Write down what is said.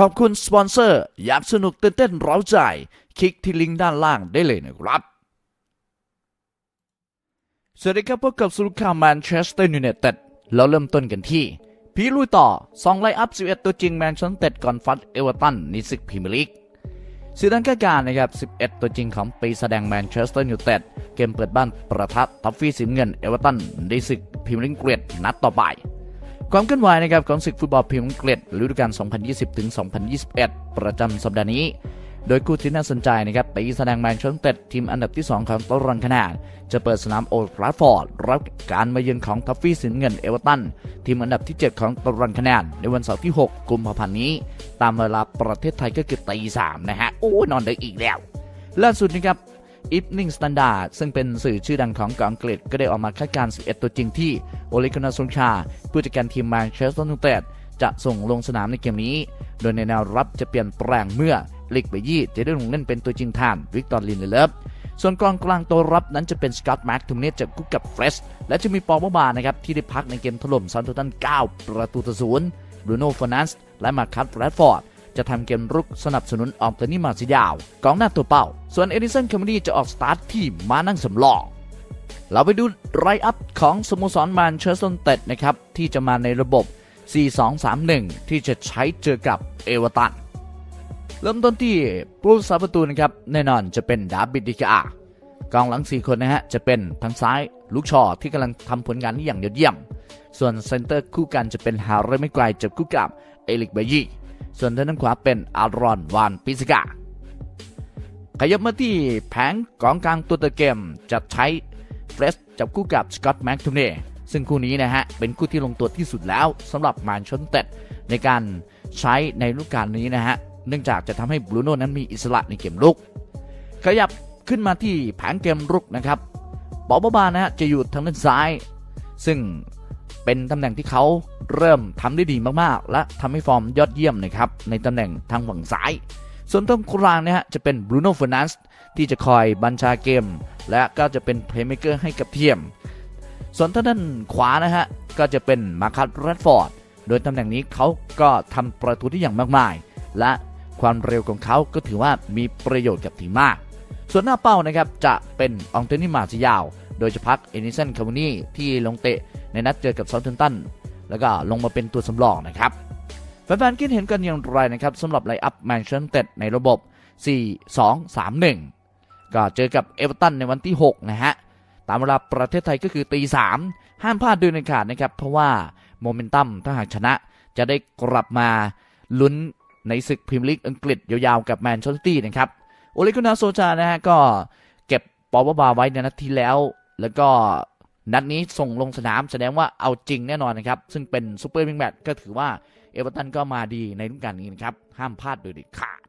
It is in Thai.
ขอบคุณสปอนเซอร์อยากสนุกตื่นเต้นเร้าใจ คลิกที่ลิงก์ด้านล่างได้เลยนะครับ สวัสดีครับพบกับสุลข่าวแมนเชสเตอร์ยูไนเต็ดเราเริ่มต้นกันที่ พีลุยต่อ2ไลน์อัพ 11 ตัวจริงแมนเชสเตอร์ก่อนฟัดเอเวอร์ตันในศึกพรีเมียร์ลีกสื่อด้านกาการนะครับ 11 ตัวจริงของปีแสดงแมนเชสเตอร์ยูไนเต็ดเกมเปิดบ้านประทัดทัฟฟี่สีเงินเอเวอร์ตันในศึกพรีเมียร์ลีกเกรดนัดต่อไป ความเคลื่อนไหวนะครับของศึกฟุตบอลพรีเมียร์ลีกเกรดฤดูกาล 2020 ถึง 2021 ประจำสัปดาห์นี้ โดยคู่ที่น่าสนใจนะครับไปแสดงแมนเชสเตอร์ทีมอันดับที่ 2 ของตารางคะแนนจะเปิดสนามโอลด์ทราฟอร์ดรับการมาเยือนของทัฟฟี่สีเงินเอเวอร์ตันทีมอันดับที่ 7 ของตารางคะแนนในวันเสาร์ที่ 6 กุมภาพันธ์นี้ ตามเวลาประเทศไทยก็คือตีสามนะฮะโอ้นอนได้อีกแล้วล่าสุดนะครับ Evening Standard ซึ่งเป็นสื่อชื่อดังของเกาะอังกฤษ ก็ได้ออกมาคาดการณ์ 11 ตัวจริงที่โอลิกนาซุนชา ผู้จัดการทีมแมนเชสเตอร์ยูไนเต็ดจะส่งลงสนามในเกมนี้ โดยในแนวรับจะเปลี่ยนแปลงเมื่อลิกเบยี่จะได้ลงเล่นเป็นตัวจริงแทนวิกตอร์ลินเลฟส่วนกองกลางตัวรับนั้นจะเป็นสกอตต์แม็กทุมเนสจากกุ๊กกับเฟรชและจะมีปอบบานะครับที่ได้พักในเกมถล่มซันโตตัน 9 ประตูต่อศูนย์บรูโน่ฟอนันส์และมาคัตแรดฟอร์ด จะทำเกมรุกสนับสนุนออมเตนี่มาซิยาวกองหน้าตัวเป้า ส่วนเอดิสันคาร์มดีจะออกสตาร์ทที่มานั่งสำรองเราไปดูไรอัพของสโมสรแมนเชสเตอร์ยูไนเต็ดนะครับ ที่จะมาในระบบ 4-2-3-1 ที่จะใช้เจอกับเอเวอร์ตัน เริ่มต้นที่ผู้รักษาประตูนะครับ แน่นอนจะเป็นดาบิดดิกากองหลัง 4 คนนะฮะ จะเป็นทางซ้ายลูกชอที่กำลังทำผลงานที่อย่างยอดเยี่ยม ส่วนเซนเตอร์คู่กันจะเป็นฮาร์เรไม่ไกลจับคู่กับเอลิกเบยี่ ส่วนทางด้านขวาเป็นอารอนวานปิสกาขยับมาที่แผงกองกลางตัวเตะเกมจะใช้เฟรชจับคู่กับสกอตแม็กทูเน่ซึ่งคู่นี้นะฮะ เป็นคู่ที่ลงตัวที่สุดแล้วสำหรับแมนเชสเตอร์ในการใช้ในฤดูกาลนี้นะฮะ เนื่องจากจะทำให้บรูโน่นั้นมีอิสระในเกมลุก ขยับขึ้นมาที่แผงเกมรุกนะครับบอบบานะฮะจะอยู่ทางด้านซ้าย ซึ่ง เป็นตำแหน่งที่เขาเริ่มทำได้ดีมากๆ และทำให้ฟอร์มยอดเยี่ยมนะครับในตำแหน่งทางฝั่งซ้าย ส่วนตรงกลางนะฮะจะเป็นบรูโน่เฟอร์นันส์ที่จะคอยบัญชาเกม และก็จะเป็นเพลย์เม k เกอร์ให้กับเทียม ส่วนทางด้านขวานะฮะก็จะเป็นมาคัตแรดฟอร์ดโดยตำแหน่งนี้เขาก็ทำประตูที่อย่างมากมาย และความเร็วของเขาก็ถือว่ามีประโยชน์กับทีมมาก ส่วนหน้าเป้านะครับจะเป็นอองเทนี่มาซิยาว โดยจะพักเอนิสันคาร์นีที่ลงเตะในนัดเจอกับซา u เทนตัน แล้วก็ลงมาเป็นตัวสำรองนะครับแฟนๆคิดเห็นกันอย่างไรนะครับสำหรับไลอัพแมนเชสเตอร์ในระบบ 4-2-3-1 ก็เจอกับเอเวอร์ตันในวันที่ 6 นะฮะ ตามเวลาประเทศไทยก็คือตีสามห้ามพลาดด้วยในขาดนะครับ เพราะว่าโมเมนตัมถ้าหากชนะจะได้กลับมาลุ้นในศึกพรีเมียร์ลีกอังกฤษยาวๆกับแมนเชสเตอร์นะครับโอเลกุนาโซชานะฮะก็เก็บปอบบาไว้ในนัดที่แล้ว แล้วก็นัดนี้ส่งลงสนามแสดงว่าเอาจริงแน่นอนนะครับ ซึ่งเป็นซูเปอร์วิงแมตช์ก็ถือว่าเอเวอร์ตันก็มาดีในฤดูกาลนี้นะครับ ห้ามพลาดโดยเด็ดขาด